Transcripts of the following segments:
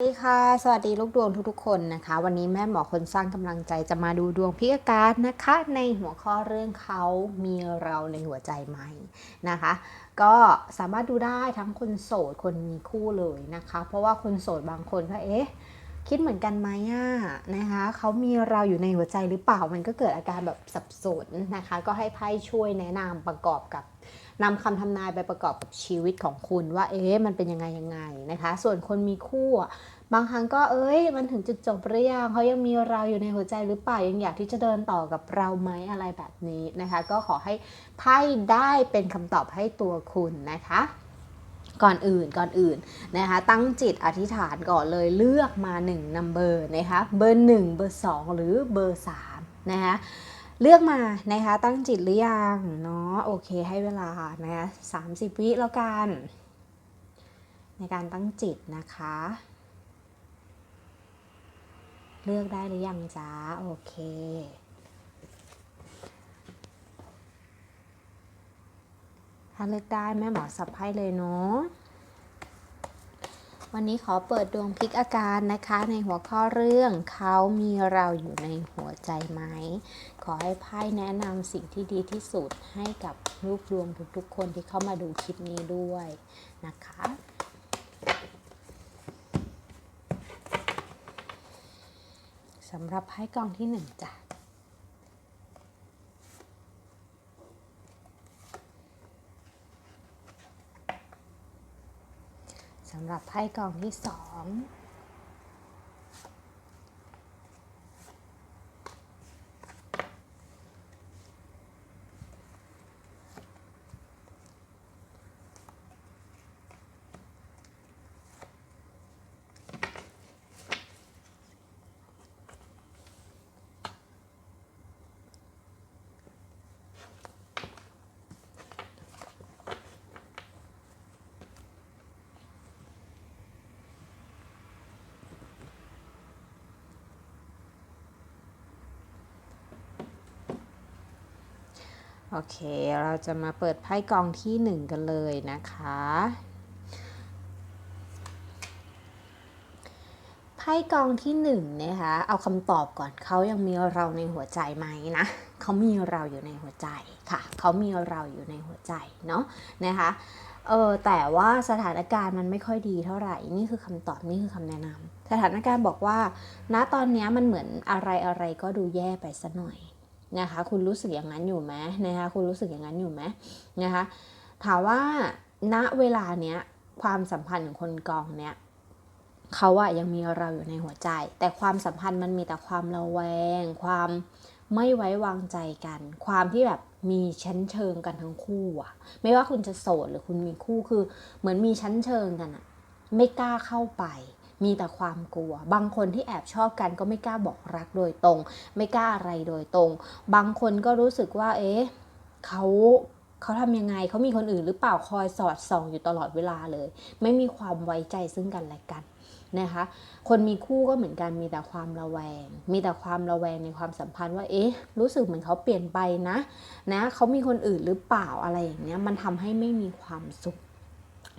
สวัสดีค่ะ สวัสดีลูกดวงทุกๆคนนะคะ วันนี้แม่หมอคนสร้างกำลังใจจะมาดูดวงพิกาการนะคะ ในหัวข้อเรื่องเขามีเราในหัวใจไหมนะคะ ก็สามารถดูได้ทั้งคนโสดคนมีคู่เลยนะคะ เพราะว่าคนโสดบางคนก็เอ๊ะคิดเหมือนกันไหมอะนะคะเขามีเราอยู่ในหัวใจหรือเปล่ามันก็เกิดอาการแบบสับสนนะคะ ก็ให้ไพ่ช่วยแนะนำประกอบกับ นำคำทำนายไปประกอบกับชีวิตของคุณว่าเอ๊ะมันเป็นยังไงยังไงนะคะ ส่วนคนมีคู่บางครั้งก็เอ้ยมันถึงจุดจบหรือยังเขายังมีเราอยู่ในหัวใจหรือเปล่ายังอยากที่จะเดินต่อกับเราไหมอะไรแบบนี้นะคะ ก็ขอให้ไพ่ได้เป็นคำตอบให้ตัวคุณนะคะก่อนอื่นก่อนอื่นนะคะตั้งจิตอธิษฐานก่อนเลยเลือกมา1นัมเบอร์นะคะเบอร์ 1 เบอร์ 2 หรือเบอร์3นะคะ เลือกมานะคะตั้งจิตหรือยังเนาะโอเคให้เวลานะคะ30วิแล้วกัน ในการตั้งจิตนะคะ เลือกได้หรือยังจ้าโอเคถ้าเลือกได้แม่หมอสับให้เลยเนาะ วันนี้ขอเปิดดวงพลิกอาการนะคะ ในหัวข้อเรื่องเขามีเราอยู่ในหัวใจไหม ขอให้ไพ่แนะนำสิ่งที่ดีที่สุดให้กับลูกดวงทุกๆ คนที่เข้ามาดูคลิปนี้ด้วยนะคะสำหรับไพ่กองที่หนึ่งจ้ะำหรับไพ่กองที่สอง โอเค เราจะมาเปิดไพ่กองที่หนึ่งกันเลยนะคะ ไพ่กองที่หนึ่งนะคะ เอาคำตอบก่อน เขายังมีเราในหัวใจไหมนะ เขามีเราอยู่ในหัวใจค่ะ เขามีเราอยู่ในหัวใจเนาะนะคะเออแต่ว่าสถานการณ์มันไม่ค่อยดีเท่าไหร่ นี่คือคำตอบนี่คือคำแนะนำสถานการณ์บอกว่า ณตอนนี้มันเหมือนอะไรอะไรก็ดูแย่ไปสัหน่อย นะคะคุณรู้สึกอย่างนั้นอยู่ไหมนะคะคุณรู้สึกอย่างนั้นอยู่ไหมนะคะถามว่าณเวลาเนี้ยความสัมพันธ์ของคนกองเนี้ยเขาอะยังมีเราอยู่ในหัวใจ แต่ความสัมพันธ์มันมีแต่ความระแวง ความไม่ไว้วางใจกัน ความที่แบบมีชั้นเชิงกันทั้งคู่อะไม่ว่าคุณจะโสดหรือคุณมีคู่คือ เหมือนมีชั้นเชิงกันอะไม่กล้าเข้าไป มีแต่ความกลัว บางคนที่แอบชอบกันก็ไม่กล้าบอกรักโดยตรง ไม่กล้าอะไรโดยตรง บางคนก็รู้สึกว่า เอ๊ะเขาเขาทำยังไงเขามีคนอื่นหรือเปล่าคอยสอดส่องอยู่ตลอดเวลาเลย ไม่มีความไว้ใจซึ่งกันและกันนะคะ คนมีคู่ก็เหมือนกันมีแต่ความระแวง มีแต่ความระแวงในความสัมพันธ์ว่าเอ๊ะรู้สึกเหมือนเขาเปลี่ยนไปนะนะเขามีคนอื่นหรือเปล่าอะไรอย่างเงี้ยมันทำให้ไม่มีความสุข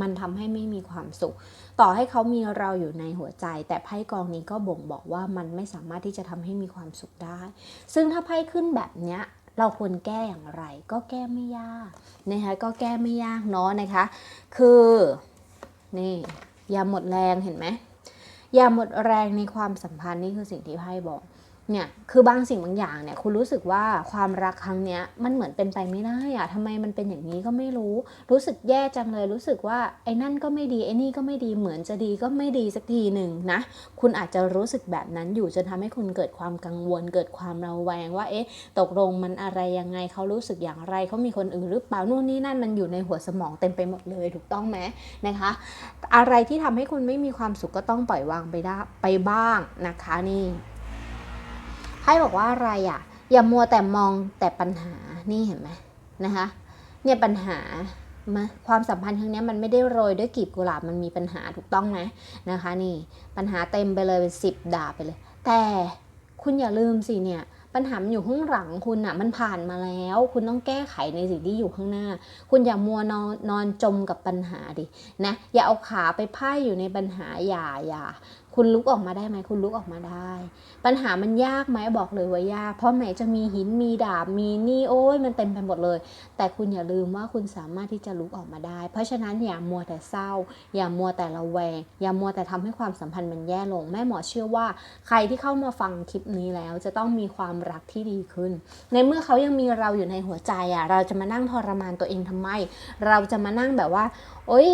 มันทำให้ไม่มีความสุข ต่อให้เขามีเราอยู่ในหัวใจ แต่ไพ่กองนี้ก็บ่งบอกว่ามันไม่สามารถที่จะทำให้มีความสุขได้ ซึ่งถ้าไพ่ขึ้นแบบเนี้ยเราควรแก้อย่างไร ก็แก้ไม่ยากนะคะก็แก้ไม่ยากเนาะนะคะ คือนี่อย่าหมดแรงเห็นไหมอย่าหมดแรงในความสัมพันธ์นี่คือสิ่งที่ไพ่บอก เนี่ยคือบางสิ่งบางอย่างเนี่ยคุณรู้สึกว่าความรักครั้งเนี้ยมันเหมือนเป็นไปไม่ได้อะทำไมมันเป็นอย่างนี้ก็ไม่รู้ รู้สึกแย่จังเลยรู้สึกว่าไอ้นั่นก็ไม่ดีไอ้นี่ก็ไม่ดีเหมือนจะดีก็ไม่ดีสักทีหนึ่งนะคุณอาจจะรู้สึกแบบนั้นอยู่จนทำให้คุณเกิดความกังวล เกิดความระแวงว่าเอ๊ะตกลงมันอะไรยังไงเขารู้สึกอย่างไรเขามีคนอื่นหรือเปล่านู่นนี่นั่นมันอยู่ในหัวสมองเต็มไปหมดเลยถูกต้องไหมนะคะ อะไรที่ทำให้คุณไม่มีความสุขก็ต้องปล่อยวางไปได้ไปบ้างนะคะนี่ ไพ่บอกว่าอะไรอะ อย่ามัวแต่มองแต่ปัญหานี่เห็นไหมนะคะ เนี่ยปัญหามาความสัมพันธ์ครั้งนี้มันไม่ได้โรยด้วยกลีบกุหลาบมันมีปัญหาถูกต้องไหมนะคะ นี่ปัญหาเต็มไปเลยเป็นสิบดาบไปเลย แต่คุณอย่าลืมสิเนี่ยปัญหามันอยู่ข้างหลังคุณอะมันผ่านมาแล้ว คุณต้องแก้ไขในสิ่งที่อยู่ข้างหน้า คุณอย่ามัวนอนนอนจมกับปัญหาดินะอย่าเอาขาไปไพ่อยู่ในปัญหาอย่าอย่า คุณลุกออกมาได้ไหมคุณลุกออกมาได้ ปัญหามันยากไหมบอกเลยว่ายาก เพราะไหนจะมีหินมีดาบมีนี่โอ้ยมันเต็มไปหมดเลย แต่คุณอย่าลืมว่าคุณสามารถที่จะลุกออกมาได้ เพราะฉะนั้นอย่ามัวแต่เศร้า อย่ามัวแต่ระแวง อย่ามัวแต่ทำให้ความสัมพันธ์มันแย่ลง แม่หมอเชื่อว่า ใครที่เข้ามาฟังคลิปนี้แล้วจะต้องมีความรักที่ดีขึ้น ในเมื่อเขายังมีเราอยู่ในหัวใจอะเราจะมานั่งทรมานตัวเองทำไม เราจะมานั่งแบบว่า โอ๊ย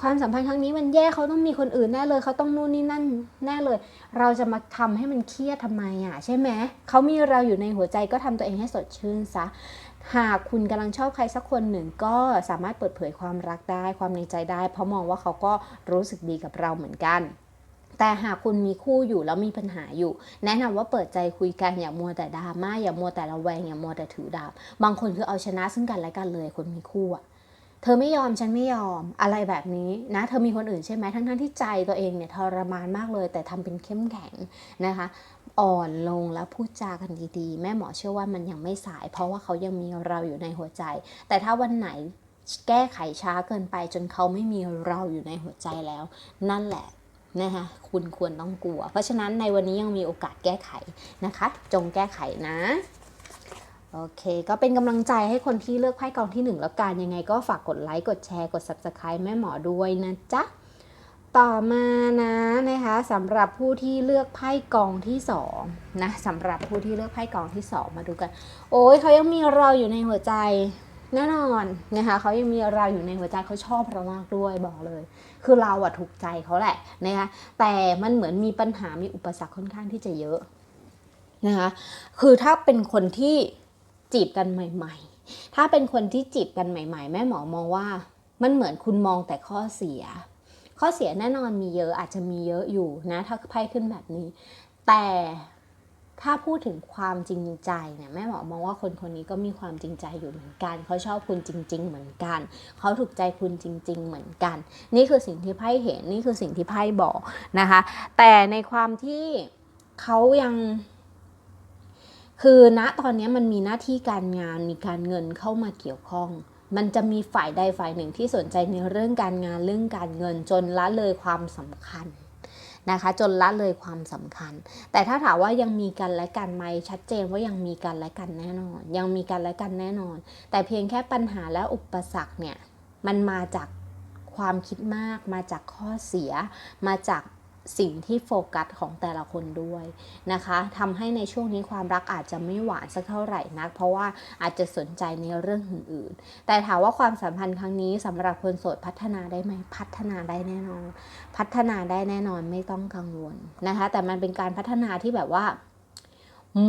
ความสัมพันธ์ครั้งนี้มันแย่เขาต้องมีคนอื่นแน่เลยเขาต้องนู่นนี่นั่นแน่เลย เราจะมาทำให้มันเครียดทำไมอะใช่ไหมเขามีเราอยู่ในหัวใจก็ทำตัวเองให้สดชื่นซะหากคุณกำลังชอบใครสักคนหนึ่งก็สามารถเปิดเผยความรักได้ความในใจได้ เพราะมองว่าเขาก็รู้สึกดีกับเราเหมือนกันแต่หากคุณมีคู่อยู่แล้วมีปัญหาอยู่ แนะนำว่าเปิดใจคุยกันอย่ามัวแต่ดราม่าอย่ามัวแต่ระแวงอย่ามัวแต่ถือดาบบางคนคือเอาชนะซึ่งกันและกันเลยคนมีคู่อะ เธอไม่ยอมฉันไม่ยอมอะไรแบบนี้นะเธอมีคนอื่นใช่ไหมทั้งๆที่ใจตัวเองเนี่ยทรมานมากเลย แต่ทำเป็นเข้มแข็งนะคะ อ่อนลงแล้วพูดจากันดีๆ แม่หมอเชื่อว่ามันยังไม่สาย เพราะว่าเขายังมีเราอยู่ในหัวใจ แต่ถ้าวันไหนแก้ไขช้าเกินไปจนเขาไม่มีเราอยู่ในหัวใจแล้ว นั่นแหละนะคะคุณควรต้องกลัว เพราะฉะนั้นในวันนี้ยังมีโอกาสแก้ไขนะคะ จงแก้ไขนะ โอเค ก็เป็นกำลังใจให้คนที่เลือกไพ่กองที่หนึ่งแล้วกัน ยังไงก็ฝากกดไลค์ กดแชร์ กด subscribe แม่หมอด้วยนะจ๊ะ ต่อมานะนะคะสำหรับผู้ที่เลือกไพ่กองที่สองนะสำหรับผู้ที่เลือกไพ่กองที่สองมาดูกัน โอ้ยเขายังมีเราอยู่ในหัวใจแน่นอนนะคะเขายังมีเราอยู่ในหัวใจเขาชอบเรามากด้วยบอกเลย คือเราอะถูกใจเขาแหละนะคะแต่มันเหมือนมีปัญหามีอุปสรรคค่อนข้างที่จะเยอะนะคะคือถ้าเป็นคนที่ จีบกันใหม่ ๆ ถ้าเป็นคนที่จีบกันใหม่ ๆ แม่หมอมองว่า มันเหมือนคุณมองแต่ข้อเสีย ข้อเสียแน่นอนมีเยอะอาจจะมีเยอะอยู่นะถ้าไพ่ขึ้นแบบนี้ แต่ถ้าพูดถึงความจริงใจเนี่ยแม่หมอมองว่าคนคนนี้ก็มีความจริงใจอยู่เหมือนกัน เขาชอบคุณจริง ๆ เหมือนกัน เขาถูกใจคุณจริง ๆ เหมือนกัน นี่คือสิ่งที่ไพ่เห็นนี่คือสิ่งที่ไพ่บอกนะคะ แต่ในความที่เขายัง คือณตอนนี้มันมีหน้าที่การงานมีการเงินเข้ามาเกี่ยวข้อง มันจะมีฝ่ายใดฝ่ายหนึ่งที่สนใจในเรื่องการงานเรื่องการเงินจนละเลยความสำคัญนะคะจนละเลยความสำคัญ แต่ถ้าถามว่ายังมีกันและกันไหมชัดเจนว่ายังมีกันและกันแน่นอน ยังมีกันและกันแน่นอน แต่เพียงแค่ปัญหาและอุปสรรคเนี่ยมันมาจากความคิดมากมาจากข้อเสียมาจาก สิ่งที่โฟกัสของแต่ละคนด้วยนะคะทำให้ในช่วงนี้ความรักอาจจะไม่หวานสักเท่าไหร่นัก เพราะว่าอาจจะสนใจในเรื่องอื่นๆ แต่ถามว่าความสัมพันธ์ครั้งนี้สำหรับคนโสดพัฒนาได้ไหมพัฒนาได้แน่นอน พัฒนาได้แน่นอนไม่ต้องกังวลนะคะ แต่มันเป็นการพัฒนาที่แบบว่า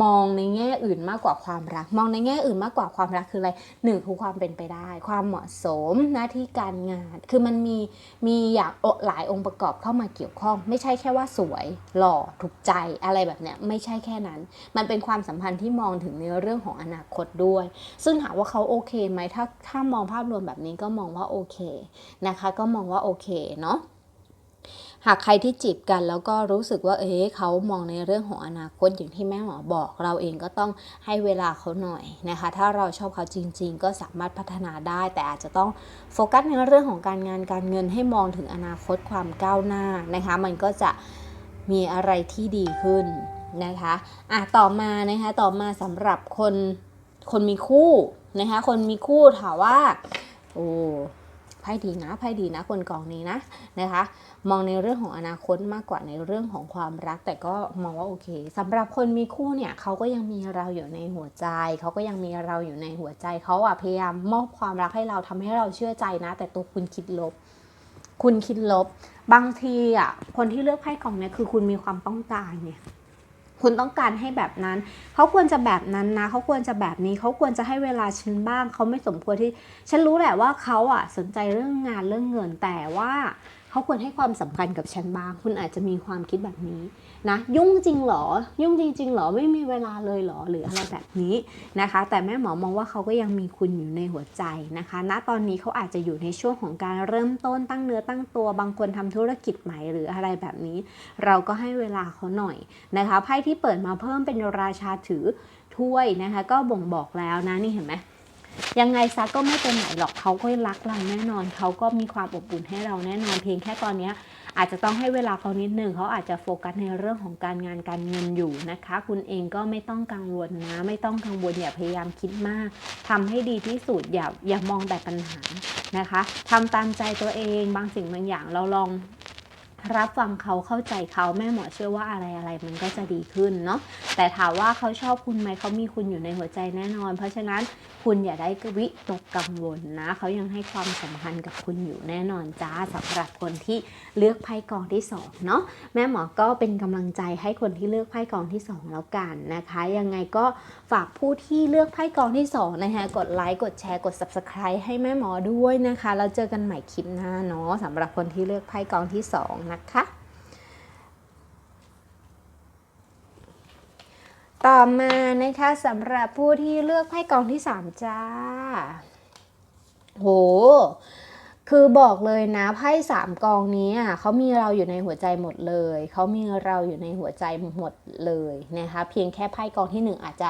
มองในแง่อื่นมากกว่าความรัก มองในแง่อื่นมากกว่าความรักคืออะไรหนึ่งคือความเป็นไปได้ ความเหมาะสมหน้าที่การงาน คือมันมีมีอย่างหลายองค์ประกอบเข้ามาเกี่ยวข้อง ไม่ใช่แค่ว่าสวยหล่อถูกใจอะไรแบบเนี้ยไม่ใช่แค่นั้น มันเป็นความสัมพันธ์ที่มองถึงในเรื่องของอนาคตด้วย ซึ่งถามว่าเขาโอเคไหมถ้าถ้ามองภาพรวมแบบนี้ก็มองว่าโอเคนะคะ ก็มองว่าโอเคเนาะ หากใครที่จีบกันแล้วก็รู้สึกว่าเอ๊ะเขามองในเรื่องของอนาคตอย่างที่แม่หมอบอก เราเองก็ต้องให้เวลาเขาหน่อยนะคะ ถ้าเราชอบเขาจริง ๆ ก็สามารถพัฒนาได้ แต่อาจจะต้องโฟกัสในเรื่องของการงานการเงินให้มองถึงอนาคตความก้าวหน้านะคะ มันก็จะมีอะไรที่ดีขึ้นนะคะอะต่อมานะคะต่อมาสำหรับคนคนมีคู่นะคะคนมีคู่ถามว่าโอ้ ไพ่ดีนะไพ่ดีนะคนกองนี้นะนะคะ มองในเรื่องของอนาคตมากกว่าในเรื่องของความรัก แต่ก็มองว่าโอเคสำหรับคนมีคู่เนี่ยเขาก็ยังมีเราอยู่ในหัวใจ เขาก็ยังมีเราอยู่ในหัวใจเขาอะพยายามมอบความรักให้เราทำให้เราเชื่อใจนะ แต่ตัวคุณคิดลบ คุณคิดลบ บางทีอะคนที่เลือกไพ่กองเนี่ยคือคุณมีความต้องการเนี่ย คุณต้องการให้แบบนั้น เขาควรจะแบบนั้นนะ เขาควรจะแบบนี้ เขาควรจะให้เวลาฉันบ้าง เขาไม่สมควรที่ ฉันรู้แหละว่าเขาอะสนใจเรื่องงานเรื่องเงิน แต่ว่า เขาควรให้ความสำคัญกับฉันบ้าง คุณอาจจะมีความคิดแบบนี้นะ ยุ่งจริงหรอ ยุ่งจริงๆหรอ ไม่มีเวลาเลยหรอ หรืออะไรแบบนี้นะคะ แต่แม่หมอมองว่าเขาก็ยังมีคุณอยู่ในหัวใจนะคะ ณ ตอนนี้เขาอาจจะอยู่ในช่วงของการเริ่มต้นตั้งเนื้อตั้งตัว บางคนทำธุรกิจใหม่หรืออะไรแบบนี้ เราก็ให้เวลาเขาหน่อยนะคะ ไพ่ที่เปิดมาเพิ่มเป็นราชาถือถ้วยนะคะ ก็บ่งบอกแล้วนะ นี่เห็นไหม ยังไงซะก็ไม่เป็นไหนหรอกเขาก็รักเราแน่นอน เขาก็มีความอบอุ่นให้เราแน่นอน เพียงแค่ตอนนี้อาจจะต้องให้เวลาเขานิดนึงเขาอาจจะโฟกัสในเรื่องของการงานการเงินอยู่นะคะ คุณเองก็ไม่ต้องกังวลนะ ไม่ต้องกังวลอย่าพยายามคิดมากทำให้ดีที่สุดอย่าอย่ามองแต่ปัญหานะคะทำตามใจตัวเองบางสิ่งบางอย่างเราลอง รับฟังเขาเข้าใจเขาแม่หมอเชื่อว่าอะไรอะไรมันก็จะดีขึ้นเนาะแต่ถามว่าเขาชอบคุณไหมเขามีคุณอยู่ในหัวใจแน่นอน เพราะฉะนั้นคุณอย่าได้กวิตกกังวลนะเขายังให้ความสำคัญกับคุณอยู่แน่นอนจ้าสำหรับคนที่เลือกไพ่กองที่สองเนาะแม่หมอก็เป็นกำลังใจให้คนที่เลือกไพ่กองที่สองแล้วกันนะคะ ยังไงก็ฝากผู้ที่เลือกไพ่กองที่สองนะคะกดไลค์กดแชร์กด subscribe ให้แม่หมอด้วยนะคะแล้วเจอกันใหม่คลิปหน้าเนาะสำหรับคนที่เลือกไพ่กองที่สองนะคะ ต่อมานะคะสำหรับผู้ที่เลือกไพ่กองที่ 3 จ้า โห คือบอกเลยนะไพ่สามกองนี้เขามีเราอยู่ในหัวใจหมดเลย เขามีเราอยู่ในหัวใจหมดเลยนะคะ เพียงแค่ไพ่กองที่หนึ่งอาจจะ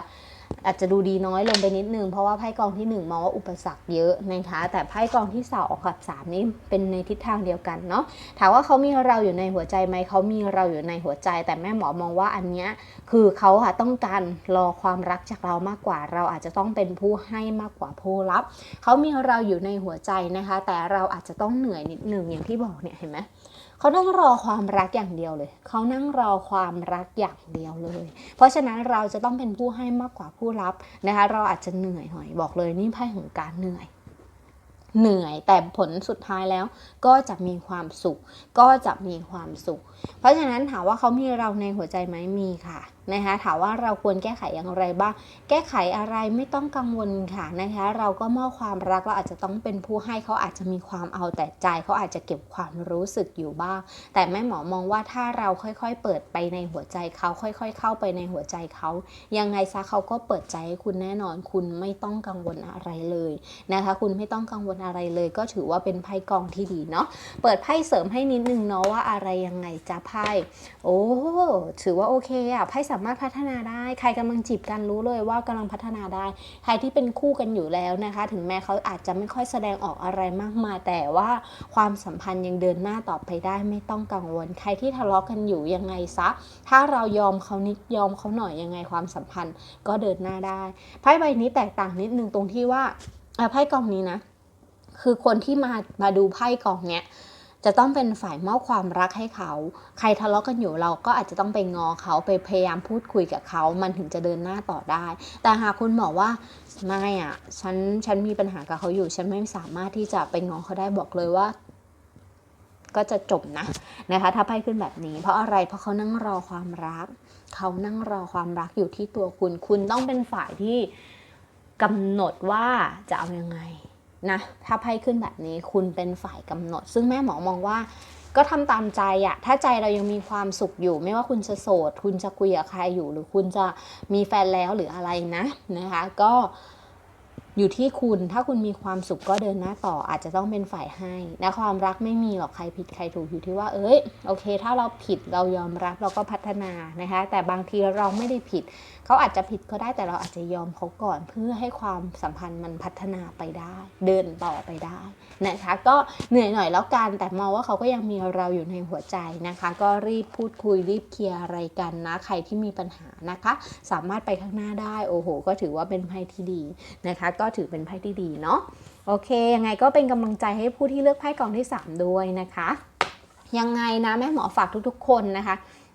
อาจจะดูดีน้อยลงไปนิดนึง เพราะว่าไพ่กองที่ 1 มองว่าอุปสรรคเยอะนะคะ แต่ไพ่กองที่2กับ 3 นี่เป็นในทิศทางเดียวกันเนาะ ถามว่าเขามีเราอยู่ในหัวใจไหม เขามีเราอยู่ในหัวใจ แต่แม่หมอมองว่าอันเนี้ยคือเขาค่ะต้องการรอความรักจากเรามากกว่า เราอาจจะต้องเป็นผู้ให้มากกว่าผู้รับ เขามีเราอยู่ในหัวใจนะคะ แต่เราอาจจะต้องเหนื่อยนิดนึงอย่างที่บอกเนี่ยเห็นไหม เขานั่งรอความรักอย่างเดียวเลย เขานั่งรอความรักอย่างเดียวเลย เพราะฉะนั้นเราจะต้องเป็นผู้ให้มากกว่าผู้รับนะคะ เราอาจจะเหนื่อยหน่อยบอกเลยนี่ไพ่ของการเหนื่อย เหนื่อยแต่ผลสุดท้ายแล้ว ก็จะมีความสุข ก็จะมีความสุข เพราะฉะนั้นถามว่าเขามีเราในหัวใจไหมมีค่ะนะคะถามว่าเราควรแก้ไขอย่างไรบ้าง แก้ไขอะไรไม่ต้องกังวลค่ะนะคะ เราก็มอบความรักเราอาจจะต้องเป็นผู้ให้เขาอาจจะมีความเอาแต่ใจเขาอาจจะเก็บความรู้สึกอยู่บ้าง แต่แม่หมอมองว่าถ้าเราค่อยๆ เปิดไปในหัวใจเขาค่อยๆ เข้าไปในหัวใจเขายังไงซะเขาก็เปิดใจให้คุณแน่นอน คุณไม่ต้องกังวลอะไรเลยนะคะ คุณไม่ต้องกังวลอะไรเลย ก็ถือว่าเป็นไพ่กองที่ดีเนาะเปิดไพ่เสริมให้นิดนึงเนาะว่าอะไรยังไงจะไพ่โอ้ถือว่าโอเคอะไพ่สามารถพัฒนาได้ ใครกำลังจีบกันรู้เลยว่ากำลังพัฒนาได้ ใครที่เป็นคู่กันอยู่แล้วนะคะ ถึงแม้เขาอาจจะไม่ค่อยแสดงออกอะไรมากมาย แต่ว่าความสัมพันธ์ยังเดินหน้าต่อไปได้ไม่ต้องกังวล ใครที่ทะเลาะกันอยู่ยังไงซะ ถ้าเรายอมเขานิดยอมเขาหน่อยยังไงความสัมพันธ์ก็เดินหน้าได้ไพ่ใบนี้แตกต่างนิดนึงตรงที่ว่าไพ่กองนี้นะคือคนที่มามาดูไพ่กองเนี้ย จะต้องเป็นฝ่ายมอบความรักให้เขา ใครทะเลาะกันอยู่เราก็อาจจะต้องไปงอเขาไปพยายามพูดคุยกับเขา มันถึงจะเดินหน้าต่อได้ แต่หากคุณบอกว่าไม่อะฉันฉันมีปัญหากับเขาอยู่ ฉันไม่สามารถที่จะไปงอเขาได้บอกเลยว่าก็จะจบนะนะคะ ถ้าไพ่ขึ้นแบบนี้ เพราะอะไรเพราะเขานั่งรอความรัก เขานั่งรอความรักอยู่ที่ตัวคุณ คุณต้องเป็นฝ่ายที่กำหนดว่าจะเอายังไง นะถ้าไพ่ขึ้นแบบนี้คุณเป็นฝ่ายกำหนด ซึ่งแม่หมอมองว่า ก็ทำตามใจอะถ้าใจเรายังมีความสุขอยู่ ไม่ว่าคุณจะโสด คุณจะคุยกับใครอยู่ หรือคุณจะมีแฟนแล้วหรืออะไรนะนะคะ ก็ อยู่ที่คุณถ้าคุณมีความสุขก็เดินหน้าต่ออาจจะต้องเป็นฝ่ายให้นะความรักไม่มีหรอกใครผิดใครถูกอยู่ที่ว่า เอ้ยโอเค ถ้าเราผิดเรายอมรับเราก็พัฒนานะคะ แต่บางทีเราไม่ได้ผิด เขาอาจจะผิดก็ได้แต่เราอาจจะยอมเขาก่อน เพื่อให้ความสัมพันธ์มันพัฒนาไปได้ เดินต่อไปได้นะคะ ก็เหนื่อยหน่อยแล้วกันแต่มองว่าเขาก็ยังมีเราอยู่ในหัวใจนะคะ ก็รีบพูดคุยรีบเคลียร์อะไรกันนะ ใครที่มีปัญหานะคะ สามารถไปข้างหน้าได้โอ้โห ก็ถือว่าเป็นไพ่ที่ดีนะคะก็ถือเป็นไพ่ที่ดีเนาะโอเค ยังไงก็เป็นกำลังใจให้ผู้ที่เลือกไพ่กองที่ 3 ด้วยนะคะ ยังไงนะแม่หมอฝากทุกๆ คนนะคะ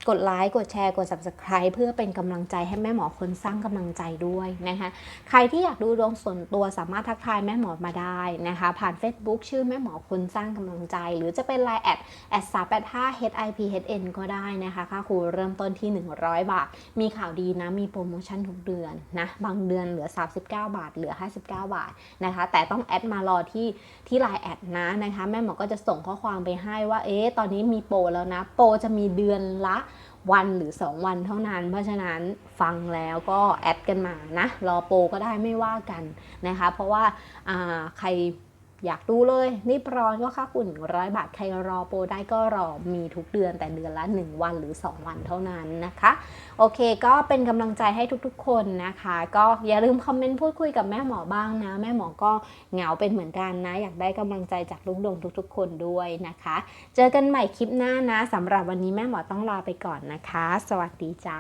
กดไลค์กดแชร์กด subscribe เพื่อเป็นกำลังใจให้แม่หมอคนสร้างกำลังใจด้วยนะคะใครที่อยากดูดวงส่วนตัวสามารถทักทายแม่หมอมาได้นะคะ ผ่าน Facebook ชื่อแม่หมอคนสร้างกำลังใจ หรือจะเป็น Line แอดแอดสาแปดห้า HIPHN ก็ได้นะคะค่าครูเริ่มต้นที่ 100 บาท มีข่าวดีนะมีโปรโมชั่นทุกเดือนนะบางเดือนเหลือ 39 บาท เหลือ 59 บาทนะคะ แต่ต้องแอดมารอที่ที่ Line แอดนะนะคะ แม่หมอก็จะส่งข้อความไปให้ว่าเอ๊ะตอนนี้มีโปรแล้วนะ โปรจะมีเดือนละ วันหรือ 2 วันเท่านั้น เพราะฉะนั้นฟังแล้วก็แอดกันมานะ รอโปรก็ได้ไม่ว่ากันนะคะ เพราะว่าใคร อยากดูเลยรีบร้อนก็ค่าฝุ่น100 บาท ใครรอโปรได้ก็รอมีทุกเดือนแต่เดือนละ 1 วันหรือ 2 วันเท่านั้นนะคะ โอเคก็เป็นกำลังใจให้ทุกๆ คนนะคะ ก็อย่าลืมคอมเมนต์พูดคุยกับแม่หมอบ้างนะ แม่หมอก็เหงาเป็นเหมือนกันนะ อยากได้กำลังใจจากลุงดงทุกๆ คนด้วยนะคะ เจอกันใหม่คลิปหน้านะสำหรับวันนี้แม่หมอต้องลาไปก่อนนะคะ สวัสดีจ้า